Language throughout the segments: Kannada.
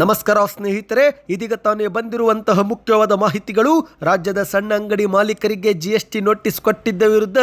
ನಮಸ್ಕಾರ ಸ್ನೇಹಿತರೆ, ಇದೀಗ ತಾನೇ ಬಂದಿರುವಂತಹ ಮುಖ್ಯವಾದ ಮಾಹಿತಿಗಳು. ರಾಜ್ಯದ ಸಣ್ಣ ಅಂಗಡಿ ಮಾಲೀಕರಿಗೆ ಜಿಎಸ್ಟಿ ನೋಟಿಸ್ ಕೊಟ್ಟಿದ್ದ ವಿರುದ್ಧ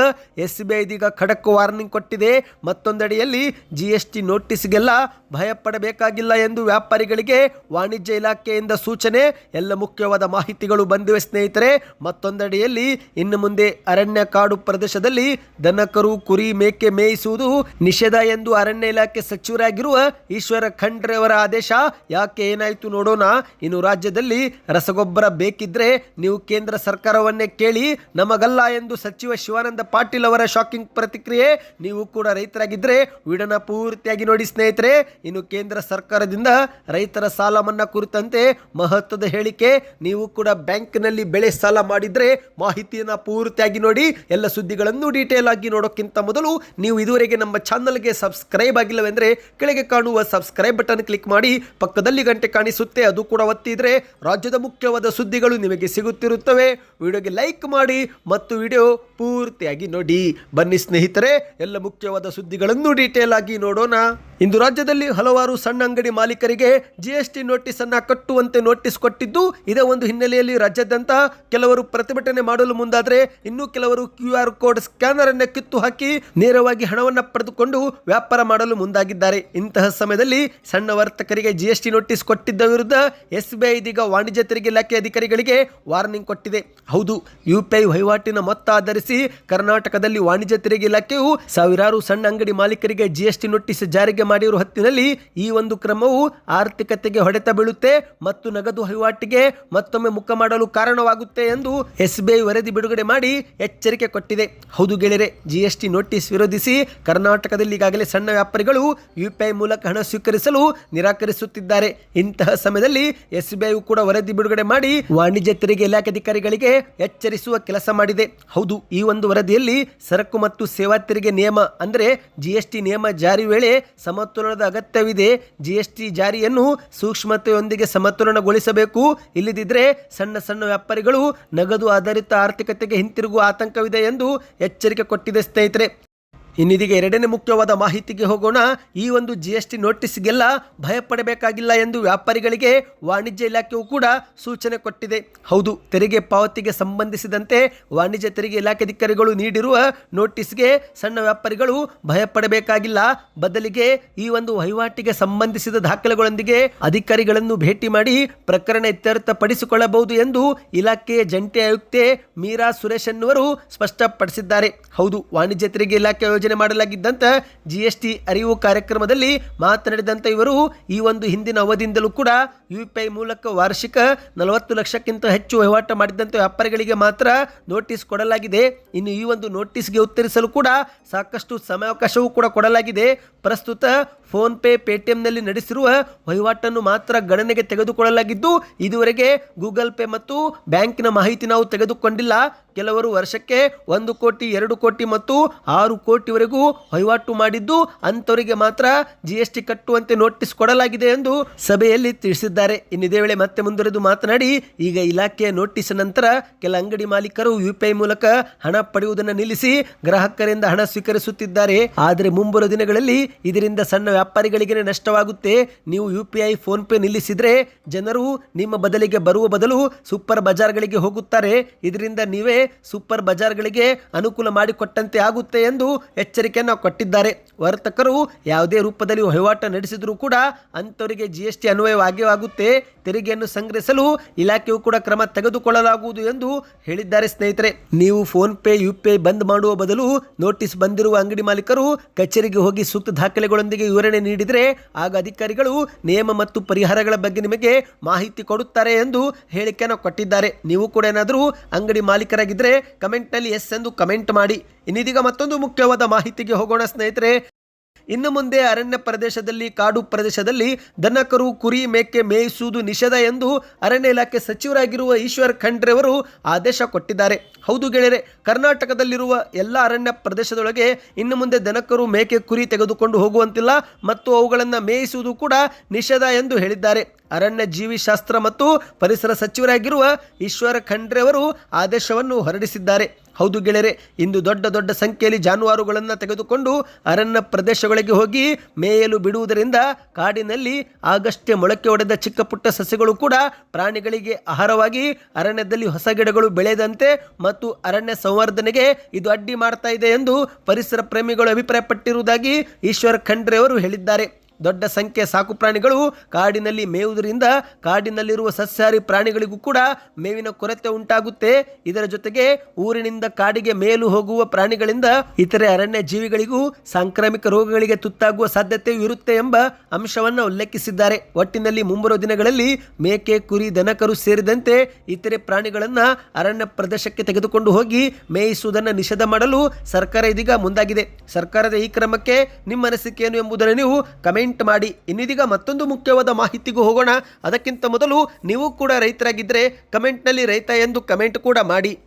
ಎಸ್ ಬಿ ಐ ಇದೀಗ ಖಡಕ್ ವಾರ್ನಿಂಗ್ ಕೊಟ್ಟಿದೆ. ಮತ್ತೊಂದೆಡೆಯಲ್ಲಿ ಜಿಎಸ್ಟಿ ನೋಟಿಸ್ಗೆಲ್ಲ ಭಯಪಡಬೇಕಾಗಿಲ್ಲ ಎಂದು ವ್ಯಾಪಾರಿಗಳಿಗೆ ವಾಣಿಜ್ಯ ಇಲಾಖೆಯಿಂದ ಸೂಚನೆ. ಎಲ್ಲ ಮುಖ್ಯವಾದ ಮಾಹಿತಿಗಳು ಬಂದಿವೆ ಸ್ನೇಹಿತರೆ. ಮತ್ತೊಂದೆಡೆಯಲ್ಲಿ ಇನ್ನು ಮುಂದೆ ಅರಣ್ಯ ಕಾಡು ಪ್ರದೇಶದಲ್ಲಿ ದನಕರು, ಕುರಿ ಮೇಕೆ ಮೇಯಿಸುವುದು ನಿಷೇಧ ಎಂದು ಅರಣ್ಯ ಇಲಾಖೆ ಸಚಿವರಾಗಿರುವ ಈಶ್ವರ ಖಂಡ್ರೆ ಅವರ ಆದೇಶ. ಯಾಕೆ ಏನಾಯಿತು ನೋಡೋಣ? ಇನ್ನು ರಾಜ್ಯದಲ್ಲಿ ರಸಗೊಬ್ಬರ ಬೇಕಿದ್ರೆ ನೀವು ಕೇಂದ್ರ ಸರ್ಕಾರವನ್ನೇ ಕೇಳಿ, ನಮಗಲ್ಲ ಎಂದು ಸಚಿವ ಶಿವಾನಂದ ಪಾಟೀಲ್ ಅವರ ಶಾಕಿಂಗ್ ಪ್ರತಿಕ್ರಿಯೆ, ನೀವು ಕೂಡ ರೈತರಾಗಿದ್ದರೆ ವಿಡನ ಪೂರ್ತಿಯಾಗಿ ನೋಡಿ ಸ್ನೇಹಿತರೆ. ಇನ್ನು ಕೇಂದ್ರ ಸರ್ಕಾರದಿಂದ ರೈತರ ಸಾಲ ಮನ್ನಾ ಕುರಿತಂತೆ ಮಹತ್ವದ ಹೇಳಿಕೆ, ನೀವು ಕೂಡ ಬ್ಯಾಂಕ್ನಲ್ಲಿ ಬೆಳೆ ಸಾಲ ಮಾಡಿದ್ರೆ ಮಾಹಿತಿಯನ್ನು ಪೂರ್ತಿಯಾಗಿ ನೋಡಿ, ಎಲ್ಲ ಸುದ್ದಿಗಳನ್ನು ಡೀಟೇಲ್ ಆಗಿ ನೋಡೋಕ್ಕಿಂತ ಮೊದಲು ನೀವು ಇದುವರೆಗೆ ನಮ್ಮ ಚಾನಲ್ಗೆ ಸಬ್ಸ್ಕ್ರೈಬ್ ಆಗಿಲ್ಲವೆಂದರೆ ಕೆಳಗೆ ಕಾಣುವ ಸಬ್ಸ್ಕ್ರೈಬ್ ಬಟನ್ ಕ್ಲಿಕ್ ಮಾಡಿ, ಪಕ್ಕದಲ್ಲಿ ಗಂಟೆ ಕಾಣಿಸುತ್ತೆ, ಅದು ಕೂಡ ಒತ್ತಿದ್ರೆ ರಾಜ್ಯದ ಮುಖ್ಯವಾದ ಸುದ್ದಿಗಳು ನಿಮಗೆ ಸಿಗುತ್ತಿರುತ್ತವೆ. ವಿಡಿಯೋಗೆ ಲೈಕ್ ಮಾಡಿ ಮತ್ತು ವಿಡಿಯೋ ಪೂರ್ತಿಯಾಗಿ ನೋಡಿ. ಬನ್ನಿ ಸ್ನೇಹಿತರೆ, ಎಲ್ಲ ಮುಖ್ಯವಾದ ಸುದ್ದಿಗಳನ್ನು ಡೀಟೇಲ್ ಆಗಿ ನೋಡೋಣ. ಇಂದು ರಾಜ್ಯದಲ್ಲಿ ಹಲವಾರು ಸಣ್ಣ ಅಂಗಡಿ ಮಾಲೀಕರಿಗೆ ಜಿಎಸ್ಟಿ ನೋಟಿಸ್ ಅನ್ನ ಕಟ್ಟುವಂತೆ ನೋಟಿಸ್ ಕೊಟ್ಟಿದ್ದು, ಇದೇ ಒಂದು ಹಿನ್ನೆಲೆಯಲ್ಲಿ ರಾಜ್ಯಾದ್ಯಂತ ಕೆಲವರು ಪ್ರತಿಭಟನೆ ಮಾಡಲು ಮುಂದಾದರೆ ಇನ್ನೂ ಕೆಲವರು ಕ್ಯೂ ಆರ್ ಕೋಡ್ ಸ್ಕ್ಯಾನರ್ ಅನ್ನ ಕಿತ್ತು ಹಾಕಿ ನೇರವಾಗಿ ಹಣವನ್ನ ಪಡೆದುಕೊಂಡು ವ್ಯಾಪಾರ ಮಾಡಲು ಮುಂದಾಗಿದ್ದಾರೆ. ಇಂತಹ ಸಮಯದಲ್ಲಿ ಸಣ್ಣ ವರ್ತಕರಿಗೆ ಜಿಎಸ್ಟಿ ನೋಟಿಸ್ ಕೊಟ್ಟಿದ್ದ ವಿರುದ್ಧ ಎಸ್ಬಿಐ ಇದೀಗ ವಾಣಿಜ್ಯ ತೆರಿಗೆ ಇಲಾಖೆ ಅಧಿಕಾರಿಗಳಿಗೆ ವಾರ್ನಿಂಗ್ ಕೊಟ್ಟಿದೆ. ಹೌದು ಯುಪಿಐ ವಹಿವಾಟಿನ ಮೊತ್ತ ಆಧರಿಸಿ ಕರ್ನಾಟಕದಲ್ಲಿ ವಾಣಿಜ್ಯ ತೆರಿಗೆ ಇಲಾಖೆಯು ಸಾವಿರಾರು ಸಣ್ಣ ಅಂಗಡಿ ಮಾಲೀಕರಿಗೆ ಜಿಎಸ್ಟಿ ನೋಟಿಸ್ ಜಾರಿಗೆ ಮಾಡಿರುವ ಹೊತ್ತಿನಲ್ಲಿ ಈ ಒಂದು ಕ್ರಮವು ಆರ್ಥಿಕತೆಗೆ ಹೊಡೆತ ಬೀಳುತ್ತೆ ಮತ್ತು ನಗದು ವಹಿವಾಟಿಗೆ ಮತ್ತೊಮ್ಮೆ ಮುಖ ಮಾಡಲು ಕಾರಣವಾಗುತ್ತೆ ಎಂದು ಎಸ್ಬಿಐ ವರದಿ ಬಿಡುಗಡೆ ಮಾಡಿ ಎಚ್ಚರಿಕೆ ಕೊಟ್ಟಿದೆ. ಹೌದು ಗೆಳೆಯರೆ, ಜಿಎಸ್ಟಿ ನೋಟಿಸ್ ವಿರೋಧಿಸಿ ಕರ್ನಾಟಕದಲ್ಲಿ ಈಗಾಗಲೇ ಸಣ್ಣ ವ್ಯಾಪಾರಿಗಳು ಯುಪಿಐ ಮೂಲಕ ಹಣ ಸ್ವೀಕರಿಸಲು ನಿರಾಕರಿಸುತ್ತಿದ್ದಾರೆ. ಇಂತಹ ಸಮಯದಲ್ಲಿ ಎಸ್ಬಿಐ ಕೂಡ ವರದಿ ಬಿಡುಗಡೆ ಮಾಡಿ ವಾಣಿಜ್ಯ, ತೆರಿಗೆ ಇಲಾಖೆ ಅಧಿಕಾರಿಗಳಿಗೆ ಎಚ್ಚರಿಸುವ ಕೆಲಸ ಮಾಡಿದೆ. ಹೌದು, ಈ ಒಂದು ವರದಿಯಲ್ಲಿ ಸರಕು ಮತ್ತು ಸೇವಾ ತೆರಿಗೆ ನಿಯಮ ಅಂದರೆ ಜಿಎಸ್ಟಿ ನಿಯಮ ಜಾರಿ ವೇಳೆ ಸಮತೋಲನದ ಅಗತ್ಯವಿದೆ. ಜಿ ಎಸ್ ಟಿ ಜಾರಿಯನ್ನು ಸೂಕ್ಷ್ಮತೆಯೊಂದಿಗೆ ಸಮತೋಲನಗೊಳಿಸಬೇಕು. ಇಲ್ಲದಿದ್ದರೆ ಸಣ್ಣ ಸಣ್ಣ ವ್ಯಾಪಾರಿಗಳು ನಗದು ಆಧಾರಿತ ಆರ್ಥಿಕತೆಗೆ ಹಿಂತಿರುಗುವ ಆತಂಕವಿದೆ ಎಂದು ಎಚ್ಚರಿಕೆ ಕೊಟ್ಟಿದೆ ಸ್ನೇಹಿತರೆ. ಇನ್ನಿದೀಗ ಎರಡನೇ ಮುಖ್ಯವಾದ ಮಾಹಿತಿಗೆ ಹೋಗೋಣ. ಈ ಒಂದು ಜಿ ಎಸ್ ಟಿ ನೋಟಿಸ್ಗೆಲ್ಲ ಭಯಪಡಬೇಕಾಗಿಲ್ಲ ಎಂದು ವ್ಯಾಪಾರಿಗಳಿಗೆ ವಾಣಿಜ್ಯ ಇಲಾಖೆಯು ಕೂಡ ಸೂಚನೆ ಕೊಟ್ಟಿದೆ. ಹೌದು, ತೆರಿಗೆ ಪಾವತಿಗೆ ಸಂಬಂಧಿಸಿದಂತೆ ವಾಣಿಜ್ಯ ತೆರಿಗೆ ಇಲಾಖೆ ಅಧಿಕಾರಿಗಳು ನೀಡಿರುವ ನೋಟಿಸ್ಗೆ ಸಣ್ಣ ವ್ಯಾಪಾರಿಗಳು ಭಯಪಡಬೇಕಾಗಿಲ್ಲ. ಬದಲಿಗೆ ಈ ಒಂದು ವಹಿವಾಟಿಗೆ ಸಂಬಂಧಿಸಿದ ದಾಖಲೆಗಳೊಂದಿಗೆ ಅಧಿಕಾರಿಗಳನ್ನು ಭೇಟಿ ಮಾಡಿ ಪ್ರಕರಣ ಇತ್ಯರ್ಥಪಡಿಸಿಕೊಳ್ಳಬಹುದು ಎಂದು ಇಲಾಖೆಯ ಜಂಟಿ ಆಯುಕ್ತೆ ಮೀರಾ ಸುರೇಶ್ ಎನ್ನುವರು ಸ್ಪಷ್ಟಪಡಿಸಿದ್ದಾರೆ. ಹೌದು, ವಾಣಿಜ್ಯ ತೆರಿಗೆ ಇಲಾಖೆ ಮಾಡಲಾಗಿದ್ದಂಥ ಜಿ ಎಸ್ ಟಿ ಅರಿವು ಕಾರ್ಯಕ್ರಮದಲ್ಲಿ ಮಾತನಾಡಿದಂಥ ಇವರು ಈ ಒಂದು ಹಿಂದಿನ ಅವಧಿಯಿಂದಲೂ ಕೂಡ ಯು ಪಿ ಐ ಮೂಲಕ ವಾರ್ಷಿಕ ನಲವತ್ತು ಲಕ್ಷಕ್ಕಿಂತ ಹೆಚ್ಚು ವಹಿವಾಟು ಮಾಡಿದಂಥ ವ್ಯಾಪಾರಿಗಳಿಗೆ ಮಾತ್ರ ನೋಟಿಸ್ ಕೊಡಲಾಗಿದೆ. ಇನ್ನು ಈ ಒಂದು ನೋಟಿಸ್ಗೆ ಉತ್ತರಿಸಲು ಕೂಡ ಸಾಕಷ್ಟು ಸಮಯಾವಕಾಶವೂ ಕೂಡ ಕೊಡಲಾಗಿದೆ. ಪ್ರಸ್ತುತ ಫೋನ್ ಪೇ ಪೇಟಿಎಂನಲ್ಲಿ ನಡೆಸಿರುವ ವಹಿವಾಟನ್ನು ಮಾತ್ರ ಗಣನೆಗೆ ತೆಗೆದುಕೊಳ್ಳಲಾಗಿದ್ದು, ಇದುವರೆಗೆ ಗೂಗಲ್ ಪೇ ಮತ್ತು ಬ್ಯಾಂಕಿನ ಮಾಹಿತಿ ನಾವು ತೆಗೆದುಕೊಂಡಿಲ್ಲ. ಕೆಲವರು ವರ್ಷಕ್ಕೆ ಒಂದು ಕೋಟಿ, ಎರಡು ಕೋಟಿ ಮತ್ತು ಆರು ಕೋಟಿವರೆಗೂ ವಹಿವಾಟು ಮಾಡಿದ್ದು ಅಂಥವರಿಗೆ ಮಾತ್ರ ಜಿ ಎಸ್ ಟಿ ಕಟ್ಟುವಂತೆ ನೋಟಿಸ್ ಕೊಡಲಾಗಿದೆ ಎಂದು ಸಭೆಯಲ್ಲಿ ತಿಳಿಸಿದ್ದಾರೆ. ಇನ್ನಿದೇ ವೇಳೆ ಮತ್ತೆ ಮುಂದುವರೆದು ಮಾತನಾಡಿ, ಈಗ ಇಲಾಖೆಯ ನೋಟಿಸ್ ನಂತರ ಕೆಲ ಅಂಗಡಿ ಮಾಲೀಕರು ಯು ಪಿ ಐ ಮೂಲಕ ಹಣ ಪಡೆಯುವುದನ್ನು ನಿಲ್ಲಿಸಿ ಗ್ರಾಹಕರಿಂದ ಹಣ ಸ್ವೀಕರಿಸುತ್ತಿದ್ದಾರೆ. ಆದರೆ ಮುಂಬರುವ ದಿನಗಳಲ್ಲಿ ಇದರಿಂದ ಸಣ್ಣ ವ್ಯಾಪಾರಿಗಳಿಗೆ ನಷ್ಟವಾಗುತ್ತೆ. ನೀವು U P I PhonePe ನಿಲ್ಲಿಸಿದ್ರೆ ಜನರು ನಿಮ್ಮ ಬದಲಿಗೆ ಬರುವ ಬದಲು ಸೂಪರ್ ಬಜಾರ್ಗಳಿಗೆ ಹೋಗುತ್ತಾರೆ. ಇದರಿಂದ ನೀವೇ ಸೂಪರ್ ಬಜಾರ್ಗಳಿಗೆ ಅನುಕೂಲ ಮಾಡಿಕೊಟ್ಟಂತೆ ಆಗುತ್ತೆ ಎಂದು ಎಚ್ಚರಿಕೆಯನ್ನು ಕೊಟ್ಟಿದ್ದಾರೆ. ವರ್ತಕರು ಯಾವುದೇ ರೂಪದಲ್ಲಿ ವಹಿವಾಟು ನಡೆಸಿದರೂ ಕೂಡ ಅಂಥವರಿಗೆ ಜಿ ಎಸ್ ಟಿ ತೆರಿಗೆಯನ್ನು ಸಂಗ್ರಹಿಸಲು ಇಲಾಖೆಯು ಕೂಡ ಕ್ರಮ ತೆಗೆದುಕೊಳ್ಳಲಾಗುವುದು ಎಂದು ಹೇಳಿದ್ದಾರೆ ಸ್ನೇಹಿತರೆ. ನೀವು ಫೋನ್ ಪೇ ಯು ಪಿ ಬಂದ್ ಮಾಡುವ ಬದಲು ನೋಟಿಸ್ ಬಂದಿರುವ ಅಂಗಡಿ ಮಾಲೀಕರು ಕಚೇರಿಗೆ ಹೋಗಿ ಸೂಕ್ತ ದಾಖಲೆಗಳೊಂದಿಗೆ ವಿವರಣೆ ನೀಡಿದರೆ ಆಗ ಅಧಿಕಾರಿಗಳು ನಿಯಮ ಮತ್ತು ಪರಿಹಾರಗಳ ಬಗ್ಗೆ ನಿಮಗೆ ಮಾಹಿತಿ ಕೊಡುತ್ತಾರೆ ಎಂದು ಹೇಳಿಕೆಯನ್ನು ಕೊಟ್ಟಿದ್ದಾರೆ. ನೀವು ಕೂಡ ಏನಾದರೂ ಅಂಗಡಿ ಮಾಲೀಕರಾಗಿದ್ದರೆ ಕಮೆಂಟ್ನಲ್ಲಿ ಎಸ್ ಎಂದು ಕಮೆಂಟ್ ಮಾಡಿ. ಇನ್ನಿದೀಗ ಮತ್ತೊಂದು ಮುಖ್ಯವಾದ ಮಾಹಿತಿಗೆ ಹೋಗೋಣ ಸ್ನೇಹಿತರೆ. ಇನ್ನು ಮುಂದೆ ಅರಣ್ಯ ಪ್ರದೇಶದಲ್ಲಿ, ಕಾಡು ಪ್ರದೇಶದಲ್ಲಿ ದನಕರು, ಕುರಿ ಮೇಕೆ ಮೇಯಿಸುವುದು ನಿಷೇಧ ಎಂದು ಅರಣ್ಯ ಇಲಾಖೆ ಸಚಿವರಾಗಿರುವ ಈಶ್ವರ್ ಖಂಡ್ರೆ ಅವರು ಆದೇಶ ಕೊಟ್ಟಿದ್ದಾರೆ. ಹೌದು ಗೆಳೆಯರೆ, ಕರ್ನಾಟಕದಲ್ಲಿರುವ ಎಲ್ಲ ಅರಣ್ಯ ಪ್ರದೇಶದೊಳಗೆ ಇನ್ನು ಮುಂದೆ ದನಕರು, ಮೇಕೆ, ಕುರಿ ತೆಗೆದುಕೊಂಡು ಹೋಗುವಂತಿಲ್ಲ. ಮತ್ತು ಅವುಗಳನ್ನು ಮೇಯಿಸುವುದು ಕೂಡ ನಿಷೇಧ ಎಂದು ಹೇಳಿದ್ದಾರೆ. ಅರಣ್ಯ ಜೀವಿಶಾಸ್ತ್ರ ಮತ್ತು ಪರಿಸರ ಸಚಿವರಾಗಿರುವ ಈಶ್ವರ ಖಂಡ್ರೆ ಅವರು ಆದೇಶವನ್ನು ಹೊರಡಿಸಿದ್ದಾರೆ. ಹೌದು ಗೆಳೆಯರೆ, ಇಂದು ದೊಡ್ಡ ದೊಡ್ಡ ಸಂಖ್ಯೆಯಲ್ಲಿ ಜಾನುವಾರುಗಳನ್ನು ತೆಗೆದುಕೊಂಡು ಅರಣ್ಯ ಪ್ರದೇಶಗಳಿಗೆ ಹೋಗಿ ಮೇಯಲು ಬಿಡುವುದರಿಂದ ಕಾಡಿನಲ್ಲಿ ಆಗಷ್ಟೇ ಮೊಳಕೆ ಒಡೆದ ಚಿಕ್ಕ ಪುಟ್ಟ ಸಸ್ಯಗಳು ಕೂಡ ಪ್ರಾಣಿಗಳಿಗೆ ಆಹಾರವಾಗಿ ಅರಣ್ಯದಲ್ಲಿ ಹೊಸ ಗಿಡಗಳು ಬೆಳೆದಂತೆ ಮತ್ತು ಅರಣ್ಯ ಸಂವರ್ಧನೆಗೆ ಇದು ಅಡ್ಡಿ ಮಾಡ್ತಾ ಇದೆ ಎಂದು ಪರಿಸರ ಪ್ರೇಮಿಗಳು ಅಭಿಪ್ರಾಯಪಟ್ಟಿರುವುದಾಗಿ ಈಶ್ವರ ಖಂಡ್ರೆ ಅವರು ಹೇಳಿದ್ದಾರೆ. ದೊಡ್ಡ ಸಂಖ್ಯೆ ಸಾಕು ಪ್ರಾಣಿಗಳು ಕಾಡಿನಲ್ಲಿ ಮೇಯುವುದರಿಂದ ಕಾಡಿನಲ್ಲಿರುವ ಸಸ್ಯಾಹಾರಿ ಪ್ರಾಣಿಗಳಿಗೂ ಕೂಡ ಮೇವಿನ ಕೊರತೆ ಉಂಟಾಗುತ್ತೆ. ಇದರ ಜೊತೆಗೆ ಊರಿನಿಂದ ಕಾಡಿಗೆ ಮೇಲು ಹೋಗುವ ಪ್ರಾಣಿಗಳಿಂದ ಇತರೆ ಅರಣ್ಯ ಜೀವಿಗಳಿಗೂ ಸಾಂಕ್ರಾಮಿಕ ರೋಗಗಳಿಗೆ ತುತ್ತಾಗುವ ಸಾಧ್ಯತೆಯೂ ಇರುತ್ತೆ ಎಂಬ ಅಂಶವನ್ನು ಉಲ್ಲೇಖಿಸಿದ್ದಾರೆ. ಒಟ್ಟಿನಲ್ಲಿ ಮುಂಬರುವ ದಿನಗಳಲ್ಲಿ ಮೇಕೆ, ಕುರಿ, ದನಕರು ಸೇರಿದಂತೆ ಇತರೆ ಪ್ರಾಣಿಗಳನ್ನು ಅರಣ್ಯ ಪ್ರದೇಶಕ್ಕೆ ತೆಗೆದುಕೊಂಡು ಹೋಗಿ ಮೇಯಿಸುವುದನ್ನು ನಿಷೇಧ ಮಾಡಲು ಸರ್ಕಾರ ಇದೀಗ ಮುಂದಾಗಿದೆ. ಸರ್ಕಾರದ ಈ ಕ್ರಮಕ್ಕೆ ನಿಮ್ಮ ಅನಿಸಿಕೆ ಏನು ಎಂಬುದನ್ನು ನೀವು ಕಮೆಂಟ್ ಮಾಡಿ. ಇನ್ನಿದೀಗ ಮತ್ತೊಂದು ಮುಖ್ಯವಾದ ಮಾಹಿತಿಗೂ ಹೋಗೋಣ. ಅದಕ್ಕಿಂತ ಮೊದಲು ನೀವು ಕೂಡ ರೈತರಾಗಿದ್ದರೆ ಕಮೆಂಟ್ನಲ್ಲಿ ರೈತ ಎಂದು ಕಮೆಂಟ್ ಕೂಡ ಮಾಡಿ.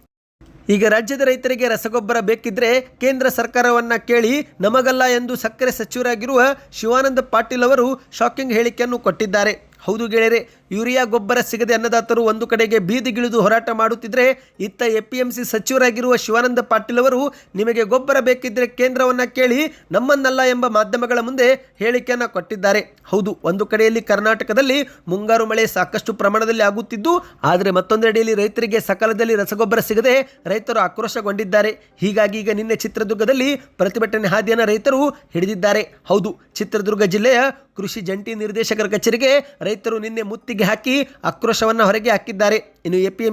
ಈಗ ರಾಜ್ಯದ ರೈತರಿಗೆ ರಸಗೊಬ್ಬರ ಬೇಕಿದ್ರೆ ಕೇಂದ್ರ ಸರ್ಕಾರವನ್ನ ಕೇಳಿ ನಮಗಲ್ಲ ಎಂದು ಸಕ್ಕರೆ ಸಚಿವರಾಗಿರುವ ಶಿವಾನಂದ ಪಾಟೀಲ್ ಅವರು ಶಾಕಿಂಗ್ ಹೇಳಿಕೆಯನ್ನು ಕೊಟ್ಟಿದ್ದಾರೆ. ಹೌದು ಗೆಳೆಯರೆ, ಯೂರಿಯಾ ಗೊಬ್ಬರ ಸಿಗದೆ ಅನ್ನದಾತರು ಒಂದು ಕಡೆಗೆ ಬೀದಿಗಿಳಿದು ಹೋರಾಟ ಮಾಡುತ್ತಿದ್ದರೆ ಇತ್ತ ಎ ಪಿ ಎಂ ಸಿ ಸಚಿವರಾಗಿರುವ ಶಿವಾನಂದ ಪಾಟೀಲ್ ಅವರು ನಿಮಗೆ ಗೊಬ್ಬರ ಬೇಕಿದ್ದರೆ ಕೇಂದ್ರವನ್ನು ಕೇಳಿ ನಮ್ಮನ್ನಲ್ಲ ಎಂಬ ಮಾಧ್ಯಮಗಳ ಮುಂದೆ ಹೇಳಿಕೆಯನ್ನು ಕೊಟ್ಟಿದ್ದಾರೆ. ಹೌದು, ಒಂದು ಕಡೆಯಲ್ಲಿ ಕರ್ನಾಟಕದಲ್ಲಿ ಮುಂಗಾರು ಮಳೆ ಸಾಕಷ್ಟು ಪ್ರಮಾಣದಲ್ಲಿ ಆಗುತ್ತಿದ್ದು, ಆದರೆ ಮತ್ತೊಂದೆಡೆಯಲ್ಲಿ ರೈತರಿಗೆ ಸಕಾಲದಲ್ಲಿ ರಸಗೊಬ್ಬರ ಸಿಗದೆ ರೈತರು ಆಕ್ರೋಶಗೊಂಡಿದ್ದಾರೆ. ಹೀಗಾಗಿ ಈಗ ನಿನ್ನೆ ಚಿತ್ರದುರ್ಗದಲ್ಲಿ ಪ್ರತಿಭಟನೆ ಹಾದಿಯನ್ನು ರೈತರು ಹಿಡಿದಿದ್ದಾರೆ. ಹೌದು ಚಿತ್ರದುರ್ಗ ಜಿಲ್ಲೆಯ ಕೃಷಿ ಜಂಟಿ ನಿರ್ದೇಶಕರ ಕಚೇರಿಗೆ ರೈತರು ನಿನ್ನೆ ಮುತ್ತಿಗೆ ಹಾಕಿ ಆಕ್ರೋಶವನ್ನು ಹೊರಗೆ ಹಾಕಿದ್ದಾರೆ. ಇನ್ನು ಎ ಪಿ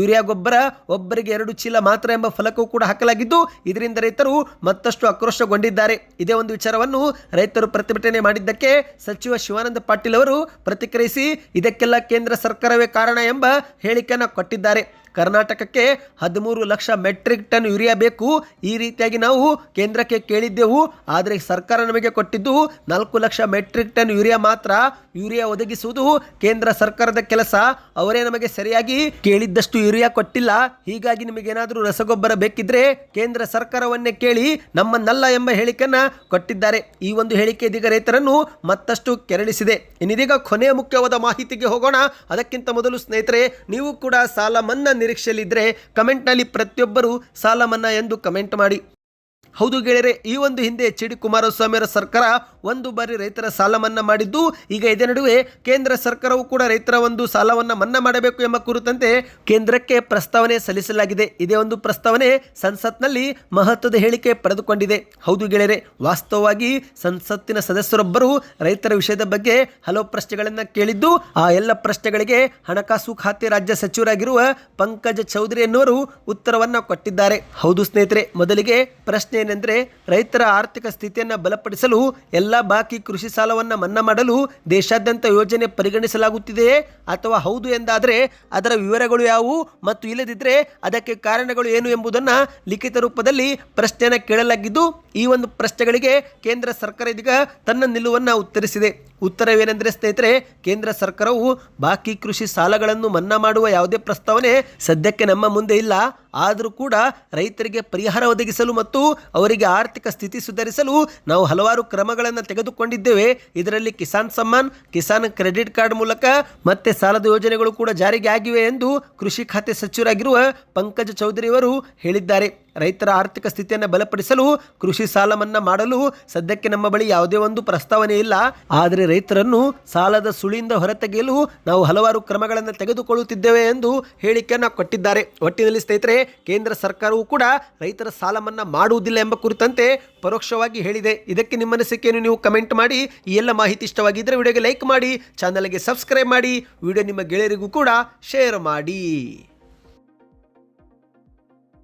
ಯೂರಿಯಾ ಗೊಬ್ಬರ, ಒಬ್ಬರಿಗೆ ಎರಡು ಚೀಲ ಮಾತ್ರ ಎಂಬ ಫಲಕವು ಕೂಡ ಹಾಕಲಾಗಿದ್ದು, ಇದರಿಂದ ರೈತರು ಮತ್ತಷ್ಟು ಆಕ್ರೋಶಗೊಂಡಿದ್ದಾರೆ. ಇದೇ ಒಂದು ವಿಚಾರವನ್ನು ರೈತರು ಪ್ರತಿಭಟನೆ ಮಾಡಿದ್ದಕ್ಕೆ ಸಚಿವ ಶಿವಾನಂದ ಪಾಟೀಲ್ ಅವರು ಪ್ರತಿಕ್ರಿಯಿಸಿ, ಇದಕ್ಕೆಲ್ಲ ಕೇಂದ್ರ ಸರ್ಕಾರವೇ ಕಾರಣ ಎಂಬ ಹೇಳಿಕೆಯನ್ನು ಕೊಟ್ಟಿದ್ದಾರೆ. ಕರ್ನಾಟಕಕ್ಕೆ ಹದಿಮೂರು ಲಕ್ಷ ಮೆಟ್ರಿಕ್ ಟನ್ ಯೂರಿಯಾ ಬೇಕು. ಈ ರೀತಿಯಾಗಿ ನಾವು ಕೇಂದ್ರಕ್ಕೆ ಕೇಳಿದ್ದೆವು. ಆದರೆ ಸರ್ಕಾರ ನಮಗೆ ಕೊಟ್ಟಿದ್ದು ನಾಲ್ಕು ಲಕ್ಷ ಮೆಟ್ರಿಕ್ ಟನ್ ಯೂರಿಯಾ ಮಾತ್ರ. ಯೂರಿಯಾ ಒದಗಿಸುವುದು ಕೇಂದ್ರ ಸರ್ಕಾರದ ಕೆಲಸ. ಅವರೇ ನಮಗೆ ಸರಿಯಾಗಿ ಕೇಳಿದ್ದಷ್ಟು ಯೂರಿಯಾ ಕೊಟ್ಟಿಲ್ಲ. ಹೀಗಾಗಿ ನಿಮಗೇನಾದರೂ ರಸಗೊಬ್ಬರ ಬೇಕಿದ್ರೆ ಕೇಂದ್ರ ಸರ್ಕಾರವನ್ನೇ ಕೇಳಿ ನಮ್ಮನ್ನಲ್ಲ ಎಂಬ ಹೇಳಿಕೆಯನ್ನ ಕೊಟ್ಟಿದ್ದಾರೆ. ಈ ಒಂದು ಹೇಳಿಕೆ ಇದೀಗ ರೈತರನ್ನು ಮತ್ತಷ್ಟು ಕೆರಳಿಸಿದೆ. ಇನ್ನಿದೀಗ ಕೊನೆಯ ಮುಖ್ಯವಾದ ಮಾಹಿತಿಗೆ ಹೋಗೋಣ. ಅದಕ್ಕಿಂತ ಮೊದಲು ಸ್ನೇಹಿತರೆ, ನೀವು ಕೂಡ ಸಾಲ ಮನ್ನಾ ನಿರೀಕ್ಷೆಯಲ್ಲಿದ್ದರೆ ಕಮೆಂಟ್ನಲ್ಲಿ ಪ್ರತಿಯೊಬ್ಬರು ಸಾಲ ಮನ್ನಾ ಎಂದು ಕಮೆಂಟ್ ಮಾಡಿ. ಹೌದು ಗೆಳೆಯರೆ, ಈ ಒಂದು ಹಿಂದೆ ಎಚ್ ಡಿ ಕುಮಾರಸ್ವಾಮಿಯವರ ಸರ್ಕಾರ ಒಂದು ಬಾರಿ ರೈತರ ಸಾಲ ಮನ್ನಾ ಮಾಡಿದ್ದು, ಈಗ ಇದೇ ನಡುವೆ ಕೇಂದ್ರ ಸರ್ಕಾರವು ಕೂಡ ರೈತರ ಒಂದು ಸಾಲವನ್ನು ಮನ್ನಾ ಮಾಡಬೇಕು ಎಂಬ ಕುರಿತಂತೆ ಕೇಂದ್ರಕ್ಕೆ ಪ್ರಸ್ತಾವನೆ ಸಲ್ಲಿಸಲಾಗಿದೆ. ಇದೇ ಒಂದು ಪ್ರಸ್ತಾವನೆ ಸಂಸತ್ನಲ್ಲಿ ಮಹತ್ವದ ಹೇಳಿಕೆ ಪಡೆದುಕೊಂಡಿದೆ. ಹೌದು ಗೆಳೆಯರೆ, ವಾಸ್ತವವಾಗಿ ಸಂಸತ್ತಿನ ಸದಸ್ಯರೊಬ್ಬರು ರೈತರ ವಿಷಯದ ಬಗ್ಗೆ ಹಲವು ಪ್ರಶ್ನೆಗಳನ್ನು ಕೇಳಿದ್ದು, ಆ ಎಲ್ಲ ಪ್ರಶ್ನೆಗಳಿಗೆ ಹಣಕಾಸು ಖಾತೆ ರಾಜ್ಯ ಸಚಿವರಾಗಿರುವ ಪಂಕಜ ಚೌಧರಿ ಎನ್ನುವರು ಉತ್ತರವನ್ನು ಕೊಟ್ಟಿದ್ದಾರೆ. ಹೌದು ಸ್ನೇಹಿತರೆ, ಮೊದಲಿಗೆ ಪ್ರಶ್ನೆ ಏನೆಂದರೆ ರೈತರ ಆರ್ಥಿಕ ಸ್ಥಿತಿಯನ್ನು ಬಲಪಡಿಸಲು ಎಲ್ಲ ಬಾಕಿ ಕೃಷಿ ಸಾಲವನ್ನು ಮನ್ನಾ ಮಾಡಲು ದೇಶಾದ್ಯಂತ ಯೋಜನೆ ಪರಿಗಣಿಸಲಾಗುತ್ತಿದೆಯೇ ಅಥವಾ ಹೌದು ಎಂದಾದರೆ ಅದರ ವಿವರಗಳು ಯಾವುವು ಮತ್ತು ಇಲ್ಲದಿದ್ದರೆ ಅದಕ್ಕೆ ಕಾರಣಗಳು ಏನು ಎಂಬುದನ್ನು ಲಿಖಿತ ರೂಪದಲ್ಲಿ ಪ್ರಶ್ನೆಯನ್ನು ಕೇಳಲಾಗಿದ್ದು, ಈ ಒಂದು ಪ್ರಶ್ನೆಗಳಿಗೆ ಕೇಂದ್ರ ಸರ್ಕಾರ ಇದೀಗ ತನ್ನ ನಿಲುವನ್ನು ಉತ್ತರಿಸಿದೆ. ಉತ್ತರವೇನೆಂದರೆ ಸ್ನೇಹಿತರೆ, ಕೇಂದ್ರ ಸರ್ಕಾರವು ಬಾಕಿ ಕೃಷಿ ಸಾಲಗಳನ್ನು ಮನ್ನಾ ಮಾಡುವ ಯಾವುದೇ ಪ್ರಸ್ತಾವನೆ ಸದ್ಯಕ್ಕೆ ನಮ್ಮ ಮುಂದೆ ಇಲ್ಲ. ಆದರೂ ಕೂಡ ರೈತರಿಗೆ ಪರಿಹಾರ ಒದಗಿಸಲು ಮತ್ತು ಅವರಿಗೆ ಆರ್ಥಿಕ ಸ್ಥಿತಿ ಸುಧಾರಿಸಲು ನಾವು ಹಲವಾರು ಕ್ರಮಗಳನ್ನು ತೆಗೆದುಕೊಂಡಿದ್ದೇವೆ. ಇದರಲ್ಲಿ ಕಿಸಾನ್ ಸಮ್ಮಾನ್, ಕಿಸಾನ್ ಕ್ರೆಡಿಟ್ ಕಾರ್ಡ್ ಮೂಲಕ ಮತ್ತೆ ಸಾಲದ ಯೋಜನೆಗಳು ಕೂಡ ಜಾರಿಗೆ ಆಗಿವೆ ಎಂದು ಕೃಷಿ ಖಾತೆ ಸಚಿವರಾಗಿರುವ ಪಂಕಜ್ ಚೌಧರಿ ಅವರು ಹೇಳಿದ್ದಾರೆ. ರೈತರ ಆರ್ಥಿಕ ಸ್ಥಿತಿಯನ್ನು ಬಲಪಡಿಸಲು ಕೃಷಿ ಸಾಲ ಮನ್ನಾ ಮಾಡಲು ಸದ್ಯಕ್ಕೆ ನಮ್ಮ ಬಳಿ ಯಾವುದೇ ಒಂದು ಪ್ರಸ್ತಾವನೆ ಇಲ್ಲ. ಆದರೆ ರೈತರನ್ನು ಸಾಲದ ಸುಳಿಯಿಂದ ಹೊರತೆಗೆಯಲು ನಾವು ಹಲವಾರು ಕ್ರಮಗಳನ್ನು ತೆಗೆದುಕೊಳ್ಳುತ್ತಿದ್ದೇವೆ ಎಂದು ಹೇಳಿಕೆಯನ್ನು ಕೊಟ್ಟಿದ್ದಾರೆ. ಒಟ್ಟಿನಲ್ಲಿ ಸ್ನೇಹಿತರೆ, ಕೇಂದ್ರ ಸರ್ಕಾರವು ಕೂಡ ರೈತರ ಸಾಲ ಮನ್ನಾ ಮಾಡುವುದಿಲ್ಲ ಎಂಬ ಕುರಿತಂತೆ ಪರೋಕ್ಷವಾಗಿ ಹೇಳಿದೆ. ಇದಕ್ಕೆ ನಿಮ್ಮ ಅನಿಸಿಕೆಯನ್ನು ನೀವು ಕಮೆಂಟ್ ಮಾಡಿ. ಈ ಎಲ್ಲ ಮಾಹಿತಿ ಇಷ್ಟವಾಗಿದ್ದರೆ ವಿಡಿಯೋಗೆ ಲೈಕ್ ಮಾಡಿ, ಚಾನಲ್ಗೆ ಸಬ್ಸ್ಕ್ರೈಬ್ ಮಾಡಿ. ವಿಡಿಯೋ ನಿಮ್ಮ ಗೆಳೆಯರಿಗೂ ಕೂಡ ಶೇರ್ ಮಾಡಿ.